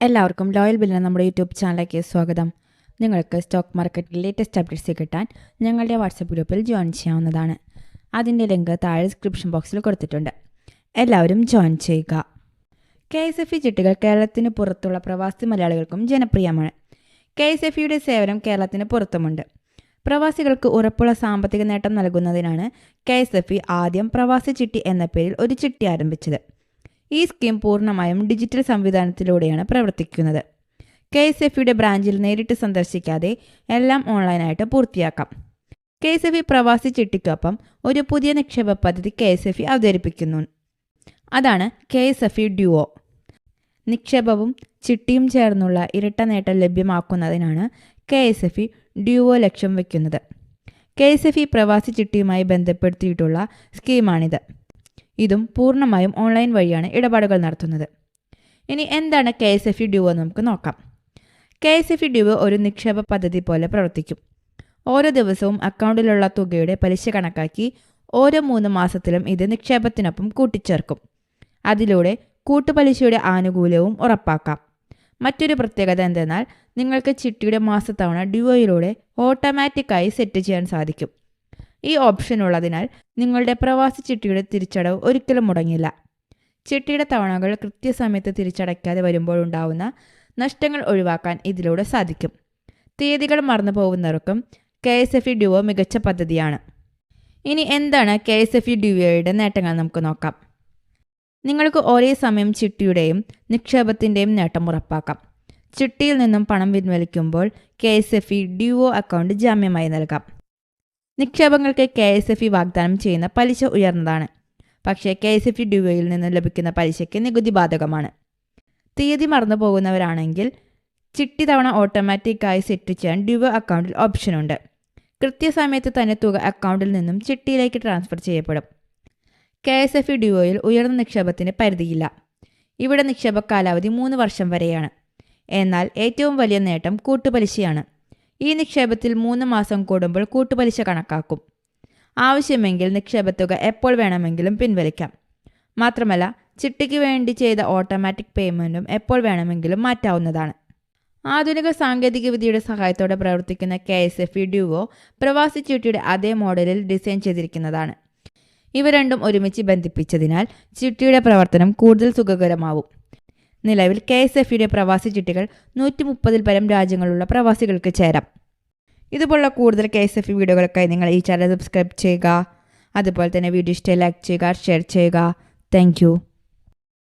എല്ലാവർക്കും ലോയൽ ബില്ലിന് നമ്മുടെ യൂട്യൂബ് ചാനലിലേക്ക് സ്വാഗതം. നിങ്ങൾക്ക് സ്റ്റോക്ക് മാർക്കറ്റിൽ ലേറ്റസ്റ്റ് അപ്ഡേറ്റ്സ് കിട്ടാൻ ഞങ്ങളുടെ വാട്സപ്പ് ഗ്രൂപ്പിൽ ജോയിൻ ചെയ്യാവുന്നതാണ്. അതിന്റെ ലിങ്ക് താഴെ ഡിസ്ക്രിപ്ഷൻ ബോക്സിൽ കൊടുത്തിട്ടുണ്ട്. എല്ലാവരും ജോയിൻ ചെയ്യുക. കെ എസ് എഫ് ഇ ചിട്ടുകൾ കേരളത്തിന് പുറത്തുള്ള പ്രവാസി മലയാളികൾക്കും ജനപ്രിയമാണ്. കെ എസ് എഫ് ഇയുടെ സേവനം കേരളത്തിന് പുറത്തുമുണ്ട്. പ്രവാസികൾക്ക് ഉറപ്പുള്ള സാമ്പത്തിക നേട്ടം നൽകുന്നതിനാണ് കെ എസ് എഫ് ഇ ആദ്യം പ്രവാസി ചിട്ടി എന്ന പേരിൽ ഒരു ചിട്ടി ആരംഭിച്ചത്. ഈ സ്കീം പൂർണമായും ഡിജിറ്റൽ സംവിധാനത്തിലൂടെയാണ് പ്രവർത്തിക്കുന്നത്. കെ എസ് എഫ് ഇയുടെ ബ്രാഞ്ചിൽ നേരിട്ട് സന്ദർശിക്കാതെ എല്ലാം ഓൺലൈനായിട്ട് പൂർത്തിയാക്കാം. കെ എസ് എഫ് ഇ പ്രവാസി ചിട്ടിക്കൊപ്പം ഒരു പുതിയ നിക്ഷേപ പദ്ധതി കെ എസ് എഫ് ഇ അവതരിപ്പിക്കുന്നു. അതാണ് K S F E duo. നിക്ഷേപവും ചിട്ടിയും ചേർന്നുള്ള ഇരട്ട നേട്ടം ലഭ്യമാക്കുന്നതിനാണ് K S F E duo ലക്ഷ്യം വയ്ക്കുന്നത് കെ എസ് എഫ് ഇ പ്രവാസി ചിട്ടിയുമായി ബന്ധപ്പെടുത്തിയിട്ടുള്ള സ്കീമാണിത്. ഇതും പൂർണമായും ഓൺലൈൻ വഴിയാണ് ഇടപാടുകൾ നടത്തുന്നത്. ഇനി എന്താണ് K S F E duo എന്ന് നമുക്ക് നോക്കാം. K S F E duo ഒരു നിക്ഷേപ പദ്ധതി പോലെ പ്രവർത്തിക്കും. ഓരോ ദിവസവും അക്കൗണ്ടിലുള്ള തുകയുടെ പലിശ കണക്കാക്കി ഓരോ മൂന്ന് മാസത്തിലും ഇത് നിക്ഷേപത്തിനൊപ്പം കൂട്ടിച്ചേർക്കും. അതിലൂടെ കൂട്ടുപലിശയുടെ ആനുകൂല്യവും ഉറപ്പാക്കാം. മറ്റൊരു പ്രത്യേകത എന്തെന്നാൽ നിങ്ങൾക്ക് ചിട്ടിയുടെ മാസത്തവണ ഡ്യൂയിലൂടെ ഓട്ടോമാറ്റിക്കായി സെറ്റ് ചെയ്യാൻ സാധിക്കും. ഈ ഓപ്ഷൻ ഉള്ളതിനാൽ നിങ്ങളുടെ പ്രവാസി ചിട്ടിയുടെ തിരിച്ചടവ് ഒരിക്കലും മുടങ്ങില്ല. ചിട്ടിയുടെ തവണകൾ കൃത്യസമയത്ത് തിരിച്ചടയ്ക്കാതെ വരുമ്പോഴുണ്ടാവുന്ന നഷ്ടങ്ങൾ ഒഴിവാക്കാൻ ഇതിലൂടെ സാധിക്കും. തീയതികൾ മറന്നു പോകുന്നവർക്കും K S F E duo മികച്ച പദ്ധതിയാണ്. ഇനി എന്താണ് കെ എസ് എഫ് ഇ ഡ്യുവോയുടെ നേട്ടങ്ങൾ നമുക്ക് നോക്കാം. നിങ്ങൾക്ക് ഒരേ സമയം ചിട്ടിയുടെയും നിക്ഷേപത്തിന്റെയും നേട്ടം ഉറപ്പാക്കാം. ചിട്ടിയിൽ നിന്നും പണം പിൻവലിക്കുമ്പോൾ K S F E duo account ജാമ്യമായി നൽകാം. നിക്ഷേപങ്ങൾക്ക് കെ എസ് എഫ് ഇ വാഗ്ദാനം ചെയ്യുന്ന പലിശ ഉയർന്നതാണ്. പക്ഷേ കെ എസ് എഫ് ഇ ഡ്യുവോയിൽ നിന്ന് ലഭിക്കുന്ന പലിശയ്ക്ക് നികുതി ബാധകമാണ്. തീയതി മറന്നു പോകുന്നവരാണെങ്കിൽ ചിട്ടി തവണ ഓട്ടോമാറ്റിക്കായി സെറ്റ് ചെയ്യാൻ ഡ്യുവോ അക്കൗണ്ടിൽ ഓപ്ഷനുണ്ട് കൃത്യസമയത്ത് തന്നെ തുക അക്കൗണ്ടിൽ നിന്നും ചിട്ടിയിലേക്ക് ട്രാൻസ്ഫർ ചെയ്യപ്പെടും. കെ എസ് എഫ് ഇ ഡ്യൂവോയിൽ ഉയർന്ന നിക്ഷേപത്തിന് പരിധിയില്ല. ഇവിടെ നിക്ഷേപ കാലാവധി മൂന്ന് വർഷം വരെയാണ്. എന്നാൽ ഏറ്റവും വലിയ നേട്ടം കൂട്ടുപലിശയാണ്. ഈ നിക്ഷേപത്തിൽ മൂന്ന് മാസം കൂടുമ്പോൾ കൂട്ടുപലിശ കണക്കാക്കും. ആവശ്യമെങ്കിൽ നിക്ഷേപത്തുക എപ്പോൾ വേണമെങ്കിലും പിൻവലിക്കാം. മാത്രമല്ല ചിട്ടിക്ക് വേണ്ടി ചെയ്ത ഓട്ടോമാറ്റിക് പേയ്മെന്റും എപ്പോൾ വേണമെങ്കിലും മാറ്റാവുന്നതാണ്. ആധുനിക സാങ്കേതികവിദ്യയുടെ സഹായത്തോടെ പ്രവർത്തിക്കുന്ന K S F E duo പ്രവാസി ചിട്ടിയുടെ അതേ മോഡലിൽ ഡിസൈൻ ചെയ്തിരിക്കുന്നതാണ്. ഇവ രണ്ടും ഒരുമിച്ച് ബന്ധിപ്പിച്ചതിനാൽ ചിട്ടിയുടെ പ്രവർത്തനം കൂടുതൽ സുഖകരമാവും. നിലവിൽ കെ എസ് എഫ് യുടെ പ്രവാസി ചിട്ടികൾ നൂറ്റി മുപ്പതിൽ പരം രാജ്യങ്ങളുള്ള പ്രവാസികൾക്ക് ചേരാം. ഇതുപോലുള്ള കൂടുതൽ കെ എസ് എഫ് വീഡിയോകൾക്കായി നിങ്ങൾ ഈ ചാനൽ സബ്സ്ക്രൈബ് ചെയ്യുക. അതുപോലെ തന്നെ വീഡിയോ ഇഷ്ടം ലൈക്ക് ചെയ്യുക ഷെയർ ചെയ്യുക. താങ്ക്